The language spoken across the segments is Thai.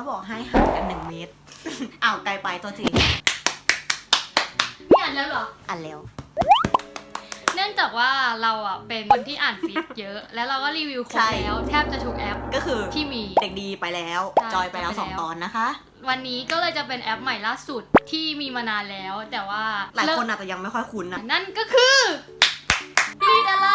เขาบอกให้ห่างกันหนึ่งเมตร อ้าวไกลไปตัวจริงไม่อ่านแล้วเหรอ อ่านแล้ว เนื่องจากว่าเราอะเป็นคนที่อ่านฟิกเยอะ แล้วเราก็รีวิวครบใช่ แล้วแทบจะทุกแอปก็คือที่มี เด็กดีไปแล้วใช่จอยไปแล้วไปแล้วสองตอนนะคะ วันนี้ก็เลยจะเป็นแอปใหม่ล่าสุดที่มีมานานแล้ว แต่ว่าหลายคนเลิอาจจะยังไม่ค่อยคุ้นกนะนั่นก็คือรีดอะไร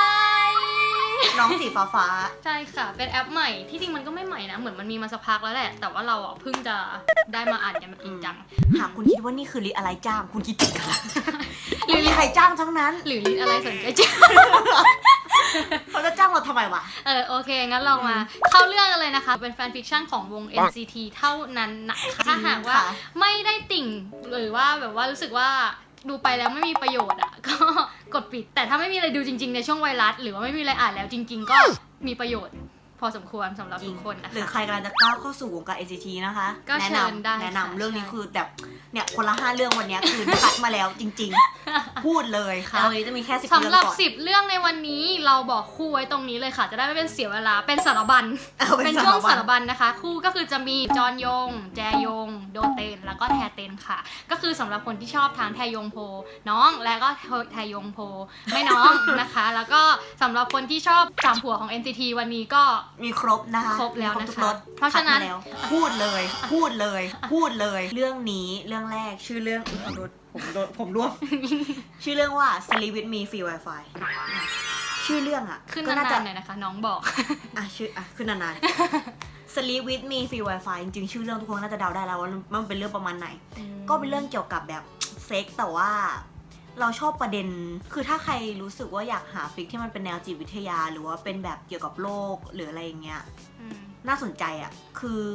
น้องสีฟ้าฟ้าใช่ค่ะ เป็นแอปใหม่ ที่จริงมันก็ไม่ใหม่นะ เหมือนมันมีมาสักพักแล้วแหละ แต่ว่าเราอะเพิ่งจะได้มาอ่านกันแบบจริงจังๆหากคุณคิดว่านี่คือลิอะไรจ้าง คุณคิดผิดค่ะหรือลิใครจ้างทั้งนั้น หรือรีดอะไรสนใจจ้าเขาจะจ้างเราทำไมวะ เออโอเค งั้นเรามาเข้าเรื่องกันเลยนะคะ เป็นแฟนฟิคชั่นของวง NCT เท่านั้นนะคะถ้าหากว่าค่ะไม่ได้ติ่งหรือว่าแบบว่ารู้สึกว่าดูไปแล้วไม่มีประโยชน์อะก็ กดปิด แต่ถ้าไม่มีอะไรดูจริง ๆ ในช่วงไวรัส หรือว่าไม่มีอะไรอ่านแล้วจริง ๆ ก็มีประโยชน์ พอสมควรสำหรับจริทุงกคนนะหรือคะใครกำลังจะก้าวเข้าสู่วงการ NCT นะคะ ก็แนะเชิญนำได้แนะค่ะนำเรื่องนี้ใช่ คือแบบเนี่ยคนละห้าเรื่องวันเนี้ยคือ คัดมาแล้วจริง ๆ พูดเลยค่ะวันนี้จะมีแค่สิบสำเรื่องหรับ ก่อน10 เรื่องในวันนี้เราบอกคู่ไว้ตรงนี้เลยค่ะ จะได้ไม่เป็นเสียเวลาเป็นสารบัญ เอาเป็นสาช่วงวัสานรบัญนะคะ คู่ก็คือจะมีจอนยง แจยง ค่ะ ก็คือสำหรับคนที่ชอบทางไทยงโพน้องและก็ไทยงโพไม่น้องนะคะ แล้วก็สำหรับคนที่ชอบสามผัวของ NCT วันนี้ก็มีครบนะคะครบแล้วนะคะเพราะฉะนั้นพูดเลย พูดเลย พูดเลย เรื่องนี้เรื่องแรกชื่อเรื่องอุ๊ยเผมโดนผมร่วง ชื่อเรื่องว่า Sleep with me free wifi ชื่อเรื่องอะขึ้นก็นานๆหน่อยนะคะ น้องบอก อะชื่ออะคือนนานๆ Sleep with me free wifi จริงๆ ชื่อเรื่องทุกคนน่าจะเดาได้แล้วว่ามันเป็นเรื่องประมาณไหน ก็เป็นเรื่องเกี่ยวกับแบบเซ็กแต่ว่าเราชอบประเด็น คือถ้าใครรู้สึกว่าอยากหาฟิกที่มันเป็นแนวจิตวิทยา หรือว่าเป็นแบบเกี่ยวกับโลกหรืออะไรอย่างเงี้ยอืมน่าสนใจอะ่ะ คือ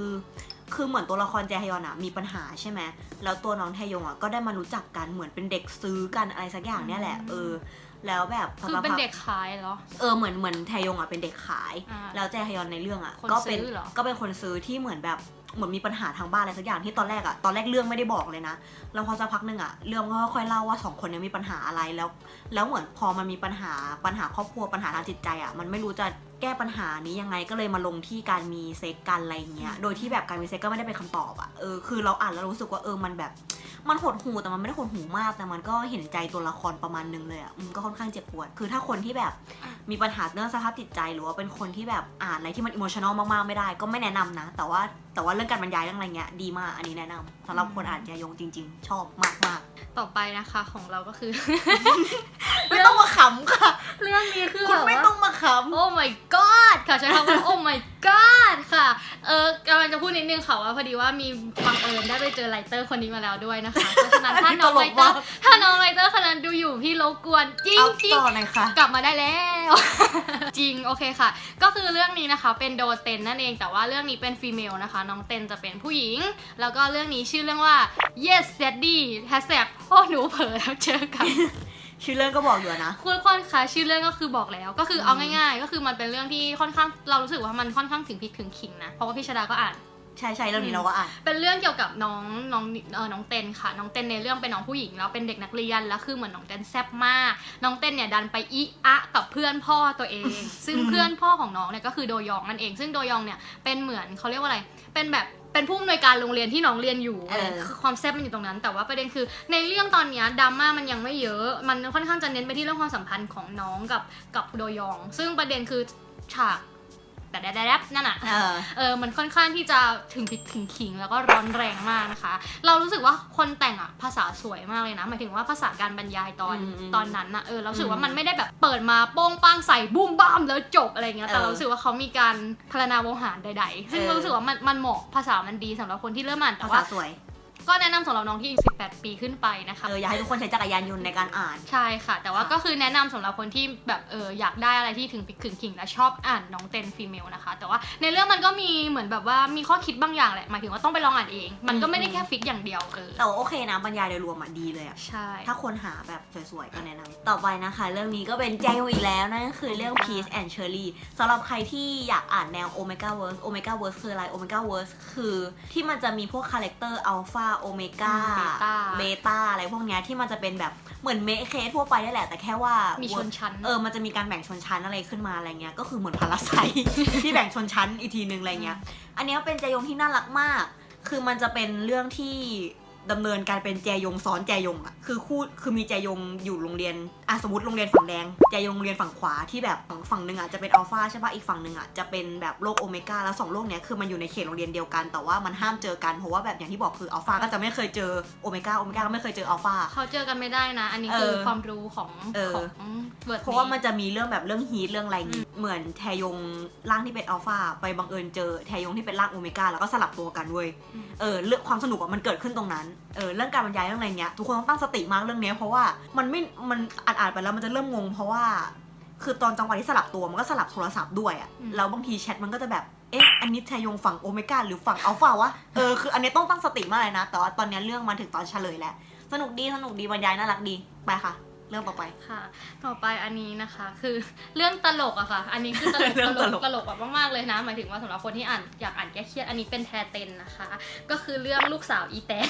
คือเหมือนตัวละครแจฮยอนอะ่ะมีปัญหาใช่ไหม แล้วตัวน้องแทยงอะ่ะก็ได้มารู้จักกันเหมือนเป็นเด็กซื้อกันอะไรสักอย่างเนี่ยแหละ เออ แล้วแบบพคือสัเป็นพัเด็กขายเหรอ เออเหมือนเหมือนแทยงอะ่ะเป็นเด็กขาย อ่าแล้วแจฮยอนในเรื่องอะ่ะ คนก็เป็นซื้อเหรอ ก็เป็นคนซื้อที่เหมือนแบบเหมือนมีปัญหาทางบ้านอะไรสักอย่างที่ตอนแรกอะ่ะตอนแรกเรื่องไม่ได้บอกเลยนะแล้วพอสักพักหนึ่งอะ่ะเรื่องก็ค่อยๆเล่าว่าสองคนเนี้มีปัญหาอะไรแล้ว แล้วเหมือนพอมันมีปัญหาปัญหาครอบครัวปัญหาทางจิตใจอะ่ะมันไม่รู้จะแก้ปัญหานี้ยังไงก็เลยมาลงที่การมีเซ็กกันอะไรอย่างเงี้ยโดยที่แบบการมีเซ็กก็ไม่ได้เป็นคำตอบอะ่ะเออคือเราอ่านแล้วรู้สึกว่าเออมันแบบ มันหดหูแต่มันไม่ได้หดหูมาก แต่มันก็เห็นใจตัวละครประมาณนึงเลยอะ่ะอืมก็ค่อนข้างเจ็บปวด คือถ้าคนที่แบบมีปัญหาเรื่องสภาพจิตใจหรือว่าเป็นคนที่แบบอ่านอะไรที่มันอิโมชันอลมากๆไม่ได้ ก็ไม่แนะนำนะ แต่ว่าแต่ว่าเรื่องการบรรยายเรื่องอะไรเงี้ยดีมากอันนี้แนะนำสำหรับคนอ่านยายงจริง ๆ ชอบมากต่อไปนะคะของเราก็คือๆไม่ต้องมาขำค่ะ เรื่องนี้คือคุณแบบไม่ว่าต้องมาขโอ้ my god ค่ะใช้คำว่าโอ้ my god ค่ะ เออกำลังจะพูดนิดนึงค่ะว่าพอดีว่ามีบังเอิญได้ไปเจอไลเตอร์คนนี้มาแล้วด้วยนะคะ เพราะฉะนั้นถ้าน้องไลเตอร์ถ้าน้องไลเตอร์คนนั้นดูอยู่พี่รบกวนจำริงเอาจริงต่อหน่อยค่ะ กลับมาได้แล้ว จริงโอเคค่ะ ก็คือเรื่องนี้นะคะเป็นโดเตนนั่นเองแต่ว่าเรื่องนี้เป็นฟีเมลนะคะ น้องเตนจะเป็นผู้หญิง แล้วก็เรื่องนี้ชื่อเรื่องว่า yes daddy hashtag พ่อหนูเผลอแล้วเจอกัน ชื่อเรื่องก็บอกอยู่นะ คุณคนคะชื่อเรื่องก็คือบอกแล้ว ก็คือเอาง่ายๆ ก็คือมันเป็นเรื่องที่ค่อนข้างเรารู้สึกว่ามันค่อนข้างถึงพริกถึงขิงนะเพราะว่าพี่ชดาก็อ่านใช่ใช่เรื่องนี้เราก็อ่านเป็นเรื่องเกี่ยวกับน้องน้องเออน้องเต้นค่ะ น้องเต้นในเรื่องเป็นน้องผู้หญิงแล้วเป็นเด็กนักเรียนแล้วคือเหมือนน้องเต้นแซ่บมาก น้องเต้นเนี่ยดันไปอีอะกับเพื่อนพ่อตัวเอง ซึ่งเพื่อนพ่อของน้องเนี่ยก็คือโดยองนั่นเอง ซึ่งโดยองเนี่ยเป็นเหมือนเขาเรียกว่าอะไรเป็นแบบ เป็นผู้อำนวยการโรงเรียนที่น้องเรียนอยู่เออ คือความแซ่บมันอยู่ตรงนั้น แต่ว่าประเด็นคือในเรื่องตอนเนี้ยดราม่ามันยังไม่เยอะ มันค่อนข้างจะเน้นไปที่เรื่องความสัมพันธ์ของน้องกับกับโดยอง ซึ่งประเด็นคือฉาก แต่แดดๆนั่นอะเออเออมันค่อนข้างที่จะถึงพริกถึงขิงแล้วก็ร้อนแรงมากนะคะ เรารู้สึกว่าคนแต่งอะภาษาสวยมากเลยนะหมายถึงว่าภาษาการบรรยายตอนอืมตอนนั้นนะเออเรารู้สึกว่ามันไม่ได้แบบเปิดมาโป้งป้างใส่บุ้มบ้ามแล้วจบอะไรเงี้ยแต่เออ เรารู้สึกว่าเขามีการพรรณนาโวหารใด ๆ ซึ่งเอรารู้สึกว่ามันมันเหมาะภาษามันดีสำหรับคนที่เริ่มอ่านแต่ภาว่าษาสวย ก็แนะนำสำหรับน้องที่อายุ18 ปีขึ้นไปนะคะ เอออยากให้ทุกคนใช้จักรยานยนต์ในการอ่าน ใช่ค่ะ แต่ว่าค่ะก็คือแนะนำสำหรับคนที่แบบเอออยากได้อะไรที่ถึงพริกถึงขิงและชอบอ่านน้องเต็นฟีเมลนะคะ แต่ว่าในเรื่องมันก็มีเหมือนแบบว่ามีข้อคิดบางอย่างแหละหมายถึงว่าต้องไปลองอ่านเอง มันก็ไม่ได้แค่ฟิกอย่างเดียวเออแต่ว่าโอเคนะบรรยายโดยรวมอะดีเลยอะ ใช่ ถ้าคนหาแบบสวยๆ ก็แนะนำต่อไปนะคะ เรื่องนี้ก็เป็นแจวอีกแล้วนั่นก็คือเรื่อง Peach and Cherry สำหรับใครที่อยากอ่านแนว Omega Verse Omega Verse คืออะไร Omega Verse คือที่มันจะมีพวกคาแรคเตอร์อัลฟาโอโอเมก้าเบต้าเบต้าอะไรพวกเนี้ยที่มันจะเป็นแบบเหมือนเมคเคสทั่วไปนี่แหละ แต่แค่ว่ามีมีชนชั้น เออมันจะมีการแบ่งชนชั้นอะไรขึ้นมาอะไรเงี้ยก็คือเหมือนพาราไซที่แบ่งชนชั้นอีกทีนึงอะไรเงี้ย อันเนี้ยเป็นแจยงที่น่ารักมาก คือมันจะเป็นเรื่องที่ ดำเนินการเป็นแจยงซ้อนแจยงอะคือคู่คือมีแจยงอยู่โรงเรียนอะสมมติโรงเรียนฝั่งแดงแจยงโรงเรียนฝั่งขวาที่แบบฝั่งฝั่งหนึ่งอะจะเป็นอัลฟาใช่ปะอีกฝั่งหนึ่งอะจะเป็นแบบโลกโอเมก้าแล้วสองโลกเนี้ยคือมันอยู่ในเขตโรงเรียนเดียวกันแต่ว่ามันห้ามเจอกันเพราะว่าแบบอย่างที่บอกคืออัลฟาก็จะไม่เคยเจอโอเมก้าโอเมก้าก็ไม่เคยเจออัลฟาเขาเจอกันไม่ได้นะ อันนี้คือเออความรู้ของเออของเวิร์ดเพราะว่ามันจะมีเรื่องแบบเรื่องฮีทเรื่องอะไรอย่างงี้เหมือนแทยงร่างที่เป็นอัลฟาไปบังเอิญเจอแทยงที่เป็นร่างโอเมก้าแล้วก็สลับตัวกันเว้ยเออเรื่องความสนุกอะมันเกิดขึ้นตรงนั้นเออเรื่องการบรรยายเรื่องอะไรเงี้ยทุกคนต้องตั้งสติมากเรื่องเนี้ยเพราะว่ามันไม่มันอ่านๆไปแล้วมันจะเริ่มงง เพราะว่า คือตอนจังหวะที่สลับตัวมันก็สลับโทรศัพท์ด้วยอะอืมแล้วบางทีแชทมันก็จะแบบเอ๊ะอันนี้แทยงฝั่งโอเมก้าหรือฝั่งอัลฟาวะเออคืออันนี้ต้องตั้งสติมากเลยนะแต่ว่าตอนเนี้ยเรื่องมาถึงตอนเฉลยแล้วสนุกดีสนุกดีบรรยายน่ารักดีไปค่ะเรื่องต่อไปค่ะ ต่อไปอันนี้นะคะ คือเรื่องตลกอะค่ะ อันนี้คือตลกเรื่องตตลลกกตลกแบบมากๆเลยนะ หมายถึงว่าสำหรับคนที่อ่านอยากอ่านแก้เครียดอันนี้เป็นแทเต็นนะคะ ก็คือเรื่องลูกสาวอีแตน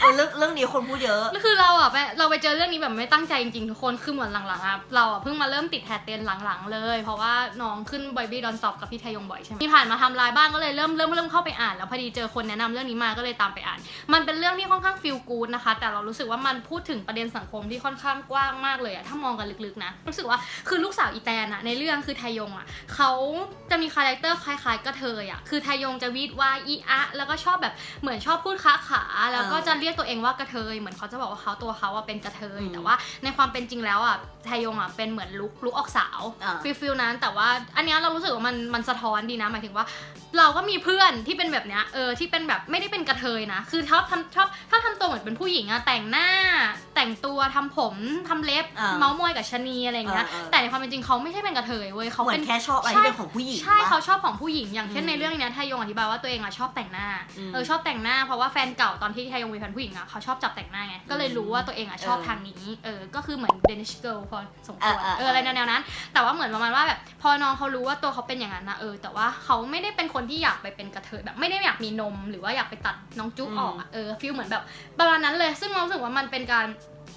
เออเรื่องเรื่องนี้คนพูดเยอะ คือเราอะไปเราไปเจอเรื่องนี้แบบไม่ตั้งใจจริงๆทุกคนคือเหมือนหลังๆอะเราอะเพิ่งมาเริ่มติดแฮตเทนหลังๆเลย เพราะว่าน้องขึ้นบอยบี้ดอนสอปกับพี่ไทยงบ่อยใช่ไหมมีผ่านมาทำไลายบ้างก็เลยเริ่มเริ่มเริ่มเข้าไปอ่านแล้วพอดีเจอคนแนะนำเรื่องนี้มาก็เลยตามไปอ่าน มันเป็นเรื่องที่ค่อนข้างฟีลกู๊ดนะคะ แต่เรารู้สึกว่ามันพูดถึงประเด็นสังคมที่ค่อนข้างกว้างมากเลยอะถ้ามองกันลึกๆนะรู้สึกว่าคือลูกสาวอีแตนอะในเรื่องคือไทยงอะเขาจะมีคาแรคเตอร์คล้ายๆกระเทยอะคือไทยงจะวีดว่าอีอะแล้วก็ชอบแบบเหมือนชอบพูดค้าขาแล้วก็จะเรียกตัวเองว่ากระเทยเหมือนเขาจะบอกว่าเขาตัวเขาอะเป็นกระเทยอืมแต่ว่าในความเป็นจริงแล้วอะไทยงอะเป็นเหมือนลุกลุกออกสาวอ่าฟิลฟิลนั้น แต่ว่าอันเนี้ยเรารู้สึกว่ามันมันสะท้อนดีนะหมายถึงว่า เราก็มีเพื่อนที่เป็นแบบเนี้ยเออที่เป็นแบบไม่ได้เป็นกระเทยนะ คือชอบทำชอบชอบทำตัวเหมือนเป็นผู้หญิงอะแต่งหน้า แต่งตัวทำผมทำเล็บอ่าเมาส์มอยกับชะนีอะไรอย่างเงี้ยเออเออ แต่ในความเป็นจริงเขาไม่ใช่เป็นกระเทยเว้ยเขาเหมือเป็นน แค่ชอบอะไรใช่ที่เป็นของผู้หญิงใช่ปะ เขาชอบของผู้หญิงอย่างเช่นอืมในเรื่องเนี้ยไทยงอธิบายว่าตัวเองอะชอบแต่งหน้าอืมเออชอบแต่งหน้าเพราะว่าแฟนเก่าตอนที่ไทยงมีแฟนผู้หญิงอะเขาชอบจับแต่งหน้าไงก็เลยรู้ว่าตัวเองอะชอบเออทางนี้เออก็คือเหมือนเดนิชเกิลพอสมควรเออเออเอออะไรแนวๆนั้น แต่ว่าเหมือนประมาณว่าแบบพอน้องเขารู้ว่าตัวเขาเป็นอย่างนั้นนะเออแต่ว่าเขาไม่ได้เป็นคนที่อยากไปเป็นกระเทยแบบไม่ได้อยากมีนม หรือว่าอยากไปตัดน้องจุ๊กอืมออกอะเออฟีลเหมือนแบบประมาณนั้นเลย ซึ่งเรารู้สึกว่ามันเป็นการ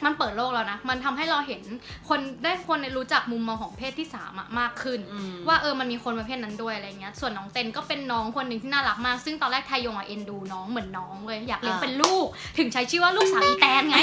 มันเปิดโลกแล้วนะ มันทำให้เราเห็นคนได้คนได้รู้จักมุมมองของเพศที่สามอะมากขึ้นอืมว่าเออมันมีคนประเภทนั้นด้วยอะไรเงี้ย ส่วนน้องเต็นก็เป็นน้องคนหนึ่งที่น่ารักมาก ซึ่งตอนแรกไทยงอะเอ็นดูน้องเหมือนน้องเลยอยากเลี้ยงอ่าเป็นลูก ถึงใช้ชื่อว่าลูกสาวอีแตนไง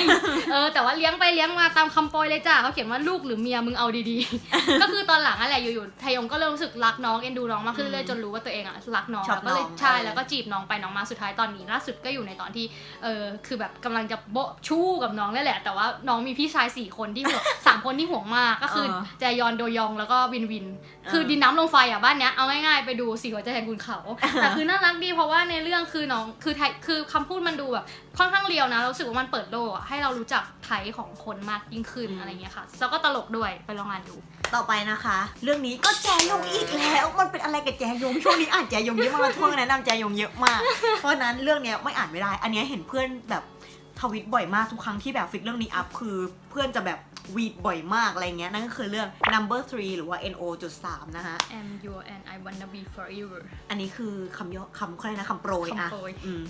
เออแต่ว่าเลี้ยงไปเลี้ยงมาตามคำโปรยเลยจ้าเขาเขียนว่าลูกหรือเมียมึงเอาดีๆ ก็คือตอนหลังอะแหละอยู่ๆไทยงก็เริ่มรู้สึกรักน้องเอ็นดูน้องมากขึ้นเรื่อยๆจนรู้ว่าตัวเองอะรักน้องชอบแล้วก็เลยน้องใช่เออแล้วก็จีบน้องไปน้องมาสุดท้ายตอนนี้ล่าสุดก็อยู่ในตอนที่เออคือแบบกำลังจะโบะชู้กับน้องนี่แหละแต่ว่าน้องมีพี่ชายสี่คนที่ห่วง สามคนที่ห่วงมากก็คือเออ แจยอนโดยองแล้วก็วินวินเออคือดินน้ำลงไฟอะบ้านเนี้ยเอาง่ายๆไปดูสี่หัวใจแห่งคุณเขา แต่คือน่ารักดีเพราะว่าในเรื่องคือน้องคือไทยคือคำพูดมันดูแบบค่อนข้างเรียวนะเรารู้สึกว่ามันเปิดโลกอะให้เรารู้จักไทยของคนมากยิ่งขึ้นอืม อะไรเงี้ยค่ะแล้วก็ตลกด้วยไปลองอ่านดู ต่อไปนะคะ เรื่องนี้ก็แจยงอีกแล้ว มันเป็นอะไรกับแจยงช่วงนี้อ่านแจยงเยอะมากช่วงแนะนำแจยงเยอะมาก เพราะฉะนั้นเรื่องเนี้ยไม่อ่านไม่ได้ อันเนี้ยเห็นเพื่อนแบบท วิตบ่อยมากทุกครั้งที่แบบฟิกเรื่องนี้อัพคือเพื่อนจะแบบวีดบ่อยมากอะไรเงี้ยนั่นก็คือเรื่อง number three หรือว่า no จุดสามนะคะ am your and I wanna be forever อันนี้คือคำย่อคำเขาเรียกนะคำโปรยอะคำโปรย อืม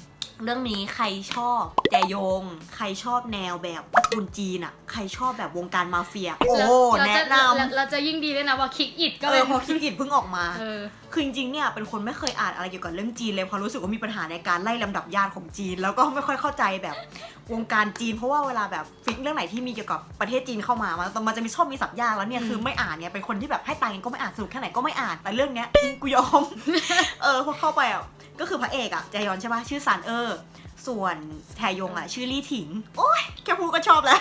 เรื่องนี้ใครชอบแจยง ใครชอบแนวแบบตระกูลจีนอะใครชอบแบบวงการมาเฟีย โอ้ แล้วแนะเรานจะเราเราจะยิ่งดีเลยนะว่าคิกอิดำก็เอเป็อนพอคิดกิดเพิ่งออกมา เออ คือจริงๆเนี่ยเป็นคนไม่เคยอ่านอะไรเกี่ยวกับเรื่องจีนเลยเพราะรู้สึกว่ามีปัญหาในการไล่ลำดับญาติของจีน แล้วก็ไม่ค่อยเข้าใจแบบวงการจีน เพราะว่าเวลาแบบฟิกเรื่องไหนที่มีเกี่ยวกับประเทศจีนเข้ามา มันมันจะมีชอบมีสับยากแล้วเนี่ยอืมคือไม่อ่านเนี่ยเป็นคนที่แบบให้ตังค์ก็ไม่อ่านสรุปแค่ไหนก็ไม่อ่านแต่เรื่องเนี้ยกูยอมเออพอเข้าไปอะก็คือพระเอกอะแจยอนใช่ปะชื่อซานเออร์ส่วนแทยงอะชื่อลี่ถิงโอ้ยแค่พูดก็ชอบแล้ว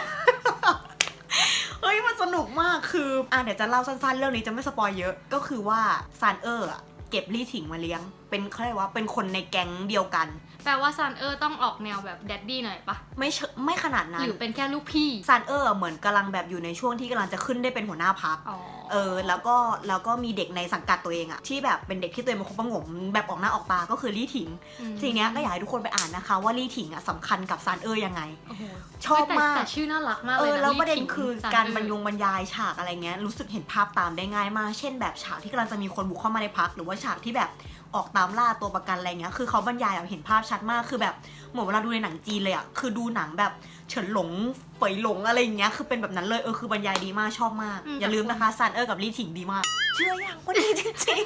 เฮ้ยมันสนุกมากคืออะเดี๋ยวจะเล่าสั้นๆ เรื่องนี้จะไม่สปอยเยอะก็คือว่าซานเออร์เก็บลี่ถิงมาเลี้ยง เป็นเขาเรียกว่าเป็นคนในแก๊งเดียวกัน แปลว่าซันเออร์ต้องออกแนวแบบแดดดี้หน่อยปะไม่เชไม่ขนาดนั้หนรือเป็นแค่ลูกพี่ซานเออร์เหมือนกำลังแบบอยู่ในช่วงที่กำลังจะขึ้นได้เป็นหัวหน้าพัก อ๋อ เออแล้วก็แล้วก็มีเด็กในสังกัดตัวเองอะที่แบบเป็นเด็กที่ตัวเองเป็นคนประหงมแบบออกหน้าออกตาก็คือลี่ถิงมทีเนี้ยก็อยากให้ทุกคนไปอ่านนะคะ ว่าลี่ถิงอะสำคัญกับซานเออร์ยังไง โอ้โหชอบแต่มากแต่ชื่อน่ารักมากเอเลยอนะแล้วประเด็นลี่ถิงคือซันการเออบรรยงบรรยายฉากอะไรเงี้ยรู้สึกเห็นภาพตามได้ง่ายมาก เช่นแบบฉากที่กำลังจะมีคนบุกเข้ามาในพัก หรือว่าฉากที่แบบ ออกตามล่าตัวประกันอะไรเงี้ย คือเขาบรรยายแบบเห็นภาพชัดมาก คือแบบเหมือนเวลาดูในหนังจีนเลยอะคือดูหนังแบบเฉินหลงเฟยหลงอะไรอย่างเงี้ย คือเป็นแบบนั้นเลย เออ คือบรรยายดีมาก ชอบมาก อืม อย่าลืมนะคะซันเออร์กับลี่ถิงดีมาก เชื่อยังว่าดีจริง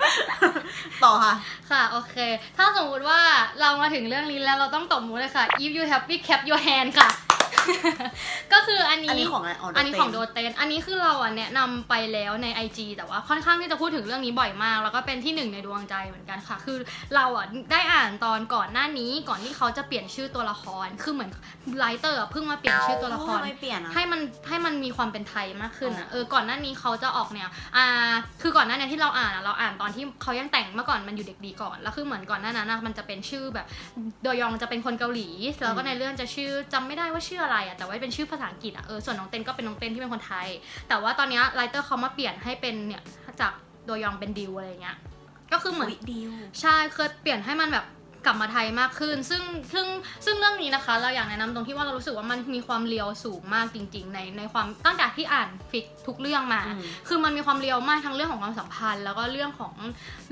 ๆ ต่อค่ะ ค่ะ โอเค ถ้าสมมุติว่าเรามาถึงเรื่องนี้แล้วเราต้องตบมือเลยค่ะ if you happy clap your hand ค่ะ ก็คืออันนี้อันนี้ของอะไรอ๋ออัอันนี้ของโดเตนอันนี้คือเราอะแนะนำไปแล้วใน IG แต่ว่าค่อนข้างที่จะพูดถึงเรื่องนี้บ่อยมาก แล้วก็เป็นที่หนึ่งในดวงใจเหมือนกันค่ะ คือเราอะได้อ่านตอนก่อนหน้านี้ก่อนที่เขาจะเปลี่ยนชื่อตัวละคร คือเหมือนไลเตอร์เพิ่งมาเปลี่ยนชื่อตัวละครทำไมเปลี่ยนอะให้มันให้มันมีความเป็นไทยมากขึ้นอะอ๋อเออก่อนหน้านี้เขาจะออกแนวอ่าคือก่อนหน้านี้ที่เราอ่านอะเราอ่านตอนที่เขายังแต่งเมื่อก่อนมันอยู่เด็กดีก่อนแล้วคือเหมือนก่อนหน้านั้นอะมันจะเป็นชื่อแบบโดยองจะเป็นคนเกาหลีแล้วก็ในเรื่องจะชื่อจำไม่ได้ว่าชื่ออะไรอะแต่ว่าเป็นชื่อภาษาอังกฤษอะเออส่วนน้องเต้นก็เป็นน้องเต้นที่เป็นคนไทย แต่ว่าตอนเนี้ไลเตอร์เขามาเปลี่ยนให้เป็นเนี่ยจากโดยองเป็นดิวอะไรเงี้ยก็คือเหมือนอุ๊ยดิวใช่เคยเปลี่ยนให้มันแบบ กลับมาไทยมากขึ้น ซึ่งซึ่งซึ่งเรื่องนี้นะคะ เราอยากแนะนำตรงที่ว่าเรารู้สึกว่ามันมีความเลียวสูงมากจริง ๆ ในในความตั้งแต่ที่อ่านฟิกทุกเรื่องมาอืมคือมันมีความเลียวมากทั้งเรื่องของความสัมพันธ์ แล้วก็เรื่องของ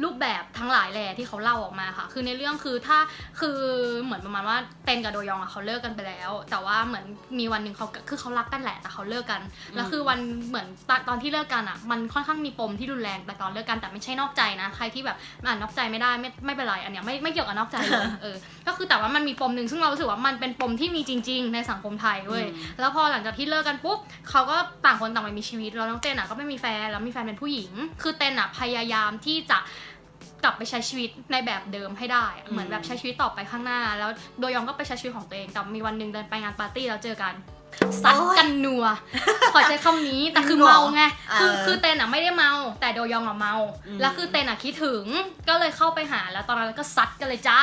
รูปแบบทั้งหลายแหล่ที่เขาเล่าออกมาค่ะ คือในเรื่องคือถ้าคือเหมือนประมาณว่าเตนกับโดยองอะเขาเลิกกันไปแล้ว แต่ว่าเหมือนมีวันหนึ่งเขาคือเขารักกันแหละแต่เขาเลิกกันแล้วคือวันเหมือนตอนตอนที่เลิกกันอะมันค่อนข้างมีปมที่รุนแรงแต่ตอนเลิกกันแต่ไม่ใช่นอกใจนะ ใครที่แบบอ่านนอกใจไม่ได้ไม่ไม่เป็นไรอันเนี้ยไม่ไม่เกี่ยวกับนอกใจเลยเออก็คือแต่ว่ามันมีปมหนึ่งซึ่งเรารู้สึกว่ามันเป็นปมที่มีจริง ๆ ในสังคมไทยเว้ยอืมแล้วพอหลังจากที่เลิกกันปุ๊บเขาก็ต่างคนต่างไปมีชีวิตแล้วน้องเต้นอะก็ไม่มีแฟนแล้วมีแฟนเป็นผู้หญิง คือเต้นอะพยายามที่จะกลับไปใช้ชีวิตในแบบเดิมให้ได้อะเหมือนแบบใช้ชีวิตต่อไปข้างหน้า แล้วโดยองก็ไปใช้ชีวิตของตัวเองแต่มีวันหนึ่งเดินไปงานปาร์ตี้แล้วเจอกัน ซัดกันนัว ขอใช้คำนี้ แต่คือเมาไง คือเออคือเตนอะไม่ได้เมา แต่โดยองอะเมา อืม แล้วคือเตนอะคิดถึง ก็เลยเข้าไปหา แล้วตอนนั้นก็ซัดกันเลยจ้า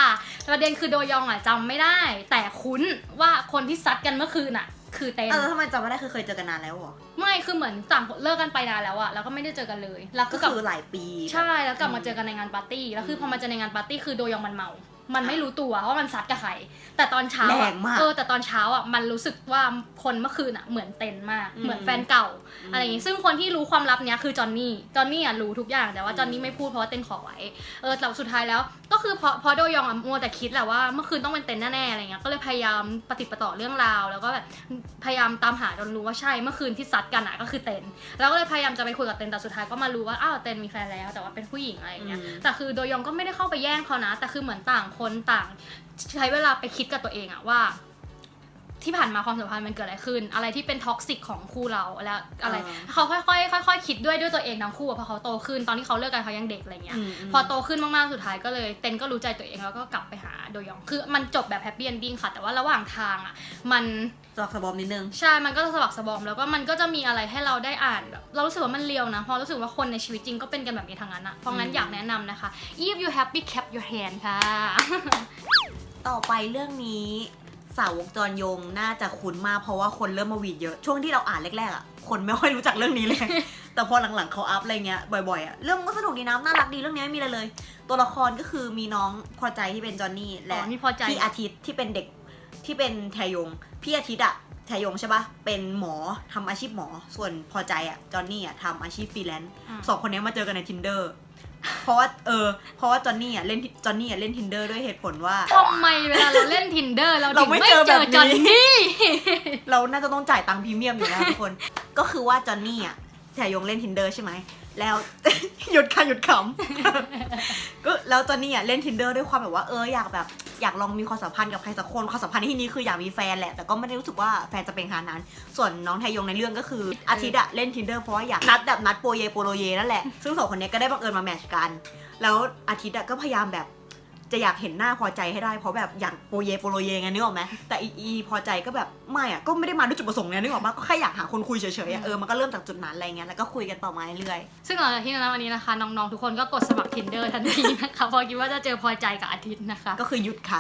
ประเด็นคือโดยองอะจำไม่ได้ แต่คุ้นว่าคนที่ซัดกันเมื่อคืนอะคือเตน เออแล้วทำไมจำไม่ได้คือเคยเจอกันนานแล้วเหรอ ไม่ คือเหมือนต่างคนเลิกกันไปนานแล้วอะแล้วก็ไม่ได้เจอกันเลย แล้วก็ก็กลับคือหลายปี ใช่ แล้วกลับมาเจอกันในงานปาร์ตี้ แล้วคือพอมาเจอในงานปาร์ตี้คือโดยองมันเมา มันไม่รู้ตัวว่ามันซัดกับใครแต่ตอนเช้าแรอะงมากเออแต่ตอนเช้าอะมันรู้สึกว่าคนเมื่อคืนอะเหมือนเต็นมากอืมเหมือนแฟนเก่าอืมอะไรอย่างงี้ซึ่งคนที่รู้ความลับเนี้ยคือจอนนี่จอนนี่อะรู้ทุกอย่างแต่ว่าอืมจอนนี่ไม่พูดเพราะว่าเต็นขอไว้เออแต่สุดท้ายแล้วก็คือพอพอโดยองอะมัวแต่คิดแหละว่าเมื่อคืนต้องเป็นเต็นแน่ๆอะไรเงี้ยก็เลยพยายามปฏิดประต่อเรื่องราว แล้วก็แบบพยายามตามหาจนรู้ว่าใช่เมื่อคืนที่ซัดกันอะก็คือเต็นแล้วก็เลยพยายามจะไปคุยกับเต็นแต่สุดท้ายก็มารู้ว่าอ้าวเต็นมีแฟนแล้ว แต่ว่าเป็นผู้หญิงอะไรอย่างเงี้ยอืมแต่คือโดยองก็ไม่ได้เข้าไปแย่งเขานะแต่คือเหมือนต่างคนต่างใช้เวลาไปคิดกับตัวเองอะว่า ที่ผ่านมาความสัมพันธ์มันเกิดอะไรขึ้น อะไรที่เป็นท็อกซิกของคู่เราแล้วอะไรอ่าเขาค่อยๆค่อยๆคิดด้วยด้วยตัวเองทั้งคู่อะเพราะเขาโตขึ้นตอนที่เขาเลิกกันเขายังเด็กอะไรเงี้ยมมพอโตขึ้นมากๆสุดท้ายก็เลยเต็นก็รู้ใจตัวเองแล้วก็กลับไปหา โดยอง คือมันจบแบบแฮปปี้เอนดิ้งค่ะ แต่ว่าระหว่างทางอะมันสลักสะบอมนิดนึง ใช่ มันก็จะสะบักสะบอม แล้วก็มันก็จะมีอะไรให้เราได้อ่านแบบเรารู้สึกว่ามันเลียวนะ เพราะรู้สึกว่าคนในชีวิตจริงก็เป็นกันแบบนี้ทั้งนั้นอะเพราะงั้นอืมอยากแนะนำนะคะ if you happy clap your hand ค่ะ ต่อไปเรื่องนี้สาวกจรยงน่าจะคุ้นมากเพราะว่าคนเริ่มมาหวีดเยอะ ช่วงที่เราอ่านแรกๆอะ คนไม่ค่อยรู้จักเรื่องนี้เลย แต่พอหลังๆเขาอัพอะไรเงี้ยบ่อยๆอะเรื่องมันก็สนุกดีนะน่ารักดีเรื่องนี้ไม่มีอะไรเลย ตัวละครก็คือมีน้องพอใจที่เป็นจอนนี่อ๋และอมีพอใจ พี่อาทิตย์ที่เป็นเด็กที่เป็นแทยงพี่อาทิตย์อะแทยงใช่ปะเป็นหมอทำอาชีพหมอ ส่วนพอใจอะจอนนี่อะทำอาชีพฟรีแลนซ์อืม สองคนนี้มาเจอกันใน tinder เพราะว่าเออเพราะว่าจอนนี่อะเล่นจอนนี่อะเล่น tinder ด้วยเหตุผลว่า ทำไมเวลาเราเล่น tinder เราเราถึงไม่ไม่เจอเจอแบบนี้ จอนนี่ เราน่าจะต้องจ่ายตังค์พรีเมียมอยู่นะทุกคน ก็คือว่าจอนนี่อะแถยงเล่น tinder ใช่ไหม แล้ว หยุดค่ะหยุดขำก็แล้วจอนนี่อะเล่น tinder ด้วยความแบบว่าเอออยากแบบอยากลองมีความสัมพันธ์กับใครสักคนความสัมพันธ์ในที่นี้คืออยากมีแฟนแหละแต่ก็ไม่ได้รู้สึกว่าแฟนจะเป็นขนาดนั้น ส่วนน้องไทยงในเรื่องก็คืออาทิตย์อะเล่น tinder เพราะว่าอยากนัดแบบนัดโปรเยโปรเยนั่นแหละซึ่งสองคนเนี้ยก็ได้บังเอิญมาแมทช์กัน แล้วอาทิตย์อะก็พยายามแบบ จะอยากเห็นหน้าพอใจให้ได้เพราะแบบอยากโปรเยโปรเยไงนึกออกไหมแต่อีอีพอใจก็แบบไม่อะก็ไม่ได้มาด้วยจุดประสงค์เนี่ยนึกออกปะก็แค่อยากหาคนคุยเฉยๆอะเออมันก็เริ่มจากจุดนั้นอะไรเงี้ยแล้วก็คุยกันต่อมาเรื่อยซึ่งหลังจากที่นั้นวันนี้นะคะน้องๆทุกคนก็กดสมัคร tinder ทันทีนะคะเพราะคิดว่าจะเจอพอใจกับอาทิตย์นะคะ ๆก็คือหยุดค่ะ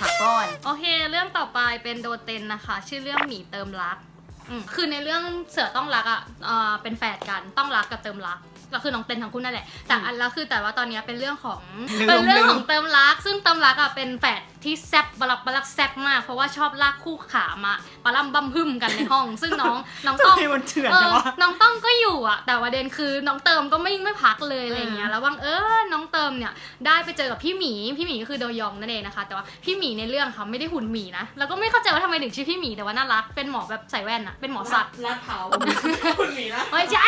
ผักก้อน โอเค เรื่องต่อไปเป็นโดเตนนะคะ ชื่อเรื่องหมีเติมรักอืมคือในเรื่องเสือต้องรักอะเอ่อเป็นแฝดกันต้องรักกับเติมรัก ก็คือน้องเต็นทั้งคู่นั่นแหละแต่อันแล้วคือแต่ว่าตอนเนี้ยเป็นเรื่องของลืมเป็นเรื่องลืมของเติมรัก ซึ่งเติมรักอะเป็นแฝด ที่แซบบลับบลักแซบมาก เพราะว่าชอบลากคู่ขามาปะล่ำบัมพึมกันในห้อง ซึ่งน้องน้องทำต้องไมมันเถื่อนเอจัองวะน้องต้องก็อยู่อะแต่ประเด็นคือน้องเติมก็ไม่ไม่พักเลยอะไรอย่างเงี้ยอืมแล้วบังเออน้องเติมเนี่ยได้ไปเจอกับพี่หมีพี่หมีก็คือโดยองนั่นเองนะคะ แต่ว่าพี่หมีในเรื่องเขาไม่ได้หุ่นหมีนะแล้วก็ไม่เข้าใจว่าทำไมถึงชื่อพี่หมีแต่ว่าน่ารักเป็นหมอแบบใส่แว่นอะเป็นหมอสัตว์ลาดเผาคุณหมีนะไม่ใช่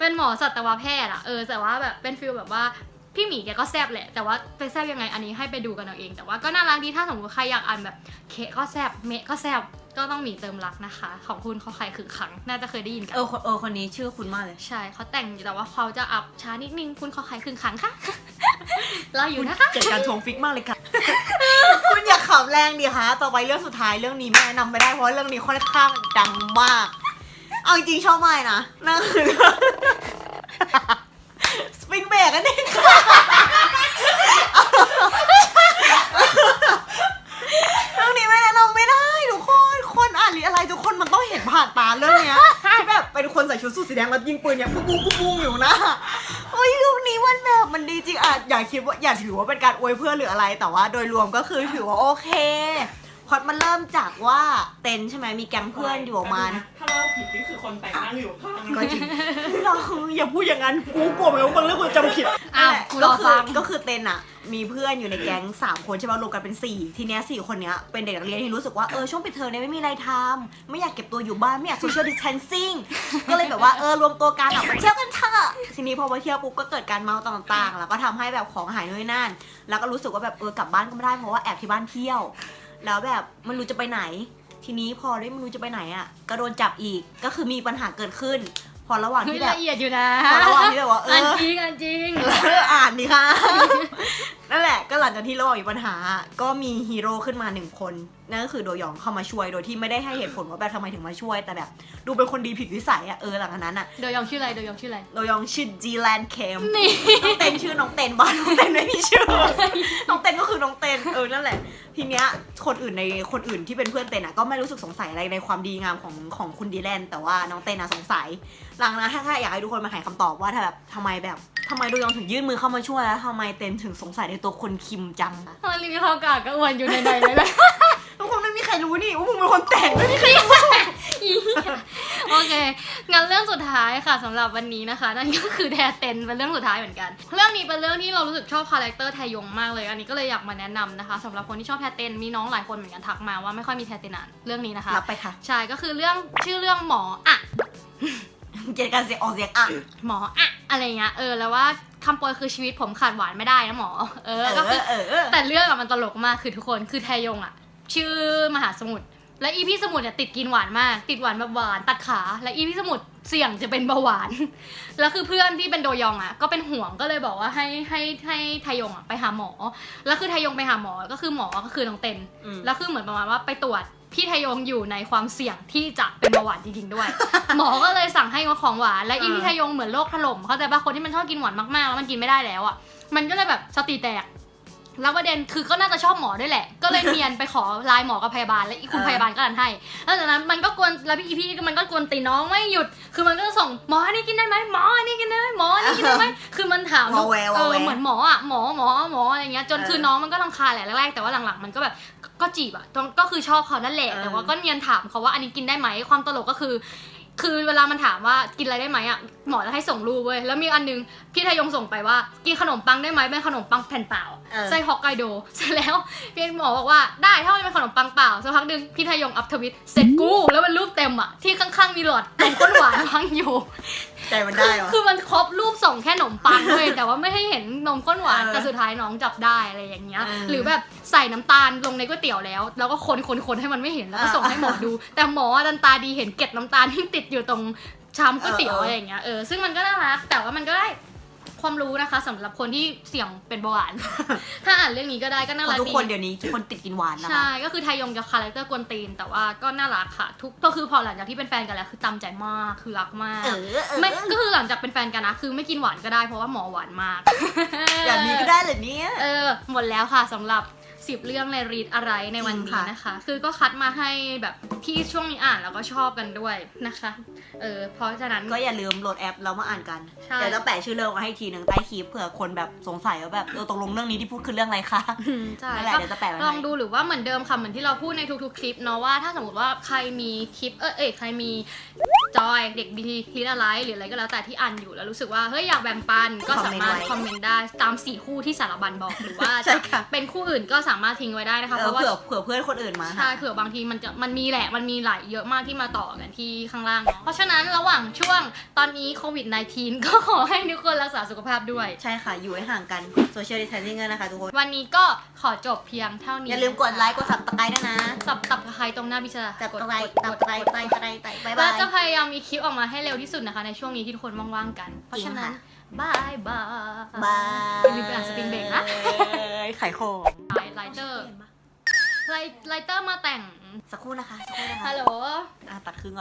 เป็นหมอสัตวแพทย์อะเออแต่ว่าแบบเป็นฟิลแบบว่า พี่หมีแกก็แซบแหละ แต่ว่าไปแซบยังไงอันนี้ให้ไปดูกันเอาเอง แต่ว่าก็น่ารักดีถ้าสมมติใครอยากอ่านแบบเคก็แซบเมะก็แซบก็ต้องหมีเติมรักนะคะ ของคุณเขาใครคือขัง น่าจะเคยได้ยินกัน เออคนเออคนนี้ชื่อคุณมากเลย ใช่เขาแต่งอยู่แต่ว่าเขาจะอัพช้านิดนึงคุณเขาใครคือขังค่ะ รออยู่นะคะ เกิดการชงฟิกมากเลยค่ะ คุณอย่าขำแรงดิคะต่อไปเรื่องสุดท้ายเรื่องนี้ไม่แนะนำไม่ได้เพราะเรื่องนี้ค่อนข้างดังมาก เอาจริงๆชอบมากนะนั่นคือเรื่อง สปริงเบรกอันนี้ค่ะเรื่องนี้ไม่แนะนำไม่ได้ทุกคน คนอ่านหรืออะไรทุกคนมันต้องเห็นผ่านตาเรื่องเนี้ยที่แบบเป็นคนใส่ชุดสูทสีแดงแล้วยิงปืนอย่างปุ้งปุ้งปุ้งปุ้งอยู่นะโอ้ยเรื่องนี้มันแบบมันดีจริงอะอย่าคิดว่าอย่าถือว่าเป็นการอวยเพื่อนหรืออะไร แต่ว่าโดยรวมก็คือถือว่าโอเคพล็อดมันเริ่มจากว่าเต็นใช่ไหมมีแก๊งเพื่อนอยู่ประมาณถ้าเราผิดนี่คือคนแต่งนั่งอยู่ข้างก็จริงเราอย่าพูดอย่างนั้นกูกลัวเหมือนกันว่าบางเรื่องกูจำผิดอ้าวนั่นแหละกูรก็อคืฟัองก็คือเต้นอะ มีเพื่อนอยู่ในแก๊งสามคนใช่ไหมรวมกันเป็นสี่ทีเนี้ยสี่คนเนี้ยเป็นเด็กนักเรียนที่รู้สึกว่าเออช่วงปิดเทอมเนี่ยไม่มีอะไรทำไม่อยากเก็บตัวอยู่บ้านไม่อยาก social distancing ก็เลยแบบว่าเออรวมตัวกันออกมาเที่ยวกันเถอะทีนี้พอมาเที่ยวปุ๊บก็เกิดการเมาต่างๆ แล้วก็ทำให้แบบของหายนู่นนนั่น แล้วก็รู้สึกว่าแบบเออกลับบ้านก็ไม่ได้เพราะว่าแอบที่บ้านเที่ยว แล้วแบบไม่รู้จะไปไหน ทีนี้พอได้ไม่รู้จะไปไหนอะก็โดนจับอีกก็คือมีปัญหาเกิดขึ้น อระหว่างเฮ้ยที่แบบละเอียดอยู่นะพอระหว่างที่แบบว่าเออ่านอจริงอ่านจริง เอออ่านดิค่ะ นั่นแหละก็หลังจากที่ระหว่างมีปัญหา ก็มีฮีโร่ขึ้นมาหนึ่งคน นั่นก็คือโดยองเข้ามาช่วยโดยที่ไม่ได้ให้เหตุผลว่าแบบทำไมถึงมาช่วย แต่แบบ ดูเป็นคนดีผิดวิสัยอะเออหลังจากนั้นอะโดยองชื่ออะไรโดยองชื่ออะไร โดยองชื่อจีแลนเคมนี่ น้องเต็นชื่อน้องเต็นบ้านน้องเต็นไม่มีชื่อ น้องเต็นก็คือน้องเต็นเออนั่นแหละ ทีเนี้ยคนอื่นในคนอื่นที่เป็นเพื่อนเต็นอะก็ไม่รู้สึกสงสัยอะไรในความดีงามของของคุณดีแลนแต่ว่าน้องเต็นอะสงสัย หลังนั้นถ้าถ้าอยากให้ทุกคนมาหาคำตอบว่าถ้าแบบทำไมแบบ ทำไมโดยองถึงยื่นมือเข้ามาช่วยแล้วทำไมเต็นถึงสงสัยในตัวคนคิมจังอะมันรีวิวเขากากก็อวนอยู่ในใดเลยนะทุกคนไม่มีใครรู้นี่ว่ามึงเป็นคนแต่งไม่มีใครอีโอเค งั้นเรื่องสุดท้ายค่ะสำหรับวันนี้นะคะ นั่นก็คือแทเต็นเป็นเรื่องสุดท้ายเหมือนกัน เรื่องนี้เป็นเรื่องที่เรารู้สึกชอบคาแรคเตอร์แทยงมากเลย อันนี้ก็เลยอยากมาแนะนำนะคะสำหรับคนที่ชอบแทเต็นมีน้องหลายคนเหมือนกันทักมาว่าไม่ค่อยมีแทเต็นอะเรื่องนี้นะคะ รับไปค่ะ ใช่ก็คือเรื่องชื่อเรื่องหมออะ เจตการเสียงออกเสียงอะ หมออะอะไรเงี้ยเออแล้วว่าคำโปรยคือชีวิตผมขาดหวานไม่ได้นะหมอเอเอออก็คือเออเออ แต่เรื่องอะมันตลกมากคือทุกคนคือแทยงอะชื่อมหาสมุทรและอีพี่สมุทรเนี่ยติดกินหวานมาก ติดหวานแบบหวานตัดขา และอีพี่สมุทรเสี่ยงจะเป็นเบาหวาน แล้วคือเพื่อนที่เป็นโดยองอะก็เป็นห่วงก็เลยบอกว่าให้ให้ให้ไทยงอะไปหาหมอ แล้วคือไทยงไปหาหมอก็คือหมอก็คือน้องเต็นอืม แล้วคือเหมือนประมาณว่าไปตรวจ พี่ไทยงอยู่ในความเสี่ยงที่จะเป็นเบาหวานจริงๆด้วย หมอก็เลยสั่งให้งดของหวาน และอีพี่ไทยงเหมือนโรคถล่ม เข้าใจปะคนที่มันชอบกินหวานมากๆ แล้วมันกินไม่ได้แล้วอะ มันก็เลยแบบสติแตก แล้วประเด็นคือก็น่าจะชอบหมอด้วยแหละ ก็เลยเนียนไปขอไลน์หมอกับพยาบาล และอีกคุณเออพยาบาลก็รันให้ แล้วจากนั้นมันก็กวน แล้วพี่อีพี่มันก็กวนตีน้องไม่หยุด คือมันก็จะส่งหมออันนี้กินได้ไหมหมออันนี้กินได้ไหมหมออันนี้กินได้ไหมคือมันถามวอแววเอวออแวเหมือนหมออะหมอหมอหมออะไรเงี้ย จนเออคือน้องมันก็รำคาญแหละแรกๆแต่ว่าหลังๆมันก็แบบ ก็จีบอะก็คือชอบเขานั่นแหละเออแต่ว่าก็เนียนถามเขาว่าอันนี้กินได้ไหมความตลกก็คือ คือเวลามันถามว่ากินอะไรได้ไหมอะหมอจะให้ส่งรูปเว้ยแล้วมีอันนึงพี่ทยงส่งไปว่า กินขนมปังได้ไหมเป็นขนมปังแผ่นเปล่าเออไส้ฮอกไกโดเสร็จแล้วพี่หมอบอกว่าได้ถ้ามันเป็นขนมปังเปล่าสักพักหนึ่งพี่ทยงอัพทวิตเสร็จกูแล้วมันรูปเต็มอะที่ข้างๆมีหลอดนมข้นหวานวางอยู่ใจมันได้วะคือมันครบรูปส่งแค่ขนมปังเลยแต่ว่าไม่ให้เห็นนมข้นหวานเออแต่สุดท้ายน้องจับได้อะไรอย่างเงี้ย เออหรือแบบใส่น้ำตาลลงในก๋วยเตี๋ยวแล้ว แล้วก็คนคนคนให้มันไม่เห็นแล้วก็เออส่งให้หมอดู แต่หมอดันตาดีเห็นเกล็ดน้ำตาลที่ติดอยู่ตรงชามก๋วยเตี๋ยวเออเอออ อะไรอย่างเงี้ยเออซึ่งมันก็น่ารักแต่ว่ามันก็ได้ ความรู้นะคะสำหรับคนที่เสี่ยงเป็นเบาหวาน ถ้าอ่านเรื่องนี้ก็ได้ก็น่าเพรักราะทุกดี คนเดี๋ยวนี้ทุกคนติดกินหวานนะคะ ใช่ ก็คือไทยงจะคาแรคเตอร์กวนตีน แต่ว่าก็น่ารักค่ะ ทุกก็คือพอหลังจากที่เป็นแฟนกันแล้วคือตามใจมากคือรักมากเออเออไม่ก็คือหลังจากเป็นแฟนกันนะคือไม่กินหวานก็ได้เพราะว่าหมอหวานมาก อย่างนี้ก็ได้เลยเนี่ย เออหมดแล้วค่ะสำหรับ 10เรื่องในรีดอะไรในวันจรินี้งค่ะนะคะ คือก็คัดมาให้แบบที่ช่วงนี้อ่านแล้วก็ชอบกันด้วยนะคะ เออเพราะฉะนั้น ก็อย่าลืมโหลดแอปแล้วมาอ่านกันใช่เดี๋ยวจะแปะชื่อเรื่องไว้ให้ทีหนึ่งใต้คลิปเผื่อคนแบบสงสัยว่าแบบเออตกลงเรื่องนี้ที่พูดคือเรื่องอะไรคะอืมใช่นั่นแหละก็เดี๋ยวจะแปะไว้ลองให้ดูหรือว่าเหมือนเดิมค่ะเหมือนที่เราพูดในทุกๆคลิปเนาะว่าถ้าสมมติว่าใครมีคลิปเออเอยใครมีจอยเด็กบีทีลิอะไรหรืออะไรก็แล้วแต่ที่อ่านอยู่แล้วรู้สึกว่าเฮ้ยอยากแบ่งปันก็สามารถคอมเมนต์ได้ตามสี่คู่ที่สารบัญบอกหรือว่าใช่ค่ะเป็นคู่อื่นก็สามารถทิ้งไว้ได้นะคะ เอเพอราะว่าเผื่อเผื่อเพื่อนคนอื่นมาใช่เผื่อบางทีมันจะมันมีแหละมันมีหลายเยอะมากที่มาต่อกันที่ข้างล่างเนาะเพราะฉะนั้นระหว่างช่วงตอนนี้โควิด -19 ก็ขอให้ทุกคนรักษาสุขภาพด้วย ใช่ค่ะ อยู่ให้ห่างกันโซเชียลดิส a ทนซิ่งนะคะทุกคน วันนี้ก็ขอจบเพียงเท่านี้อย่าลืมกดไลค์ กดซับสไครต์ด้วยนะสับตับใครตรงหน้าพิชาจับกดตะไคร้กดตับกตะดไคร้กดไตไตไตไตบายเราบายจะพยายามมีคลิปออกมาให้เร็วที่สุดนะคะ ในช่วงนี้ที่ทุกคนว่างๆกัน เพราะฉะนั้นบายบาย บายอย่าลืมไปอ่านสปริงเบรกนะ ขายของ ไลเตอร์ ไลไลเตอร์มาแต่ง สักครู่นะคะ สักครู่นะคะฮัลโหล อะตัดครึ่งก่อน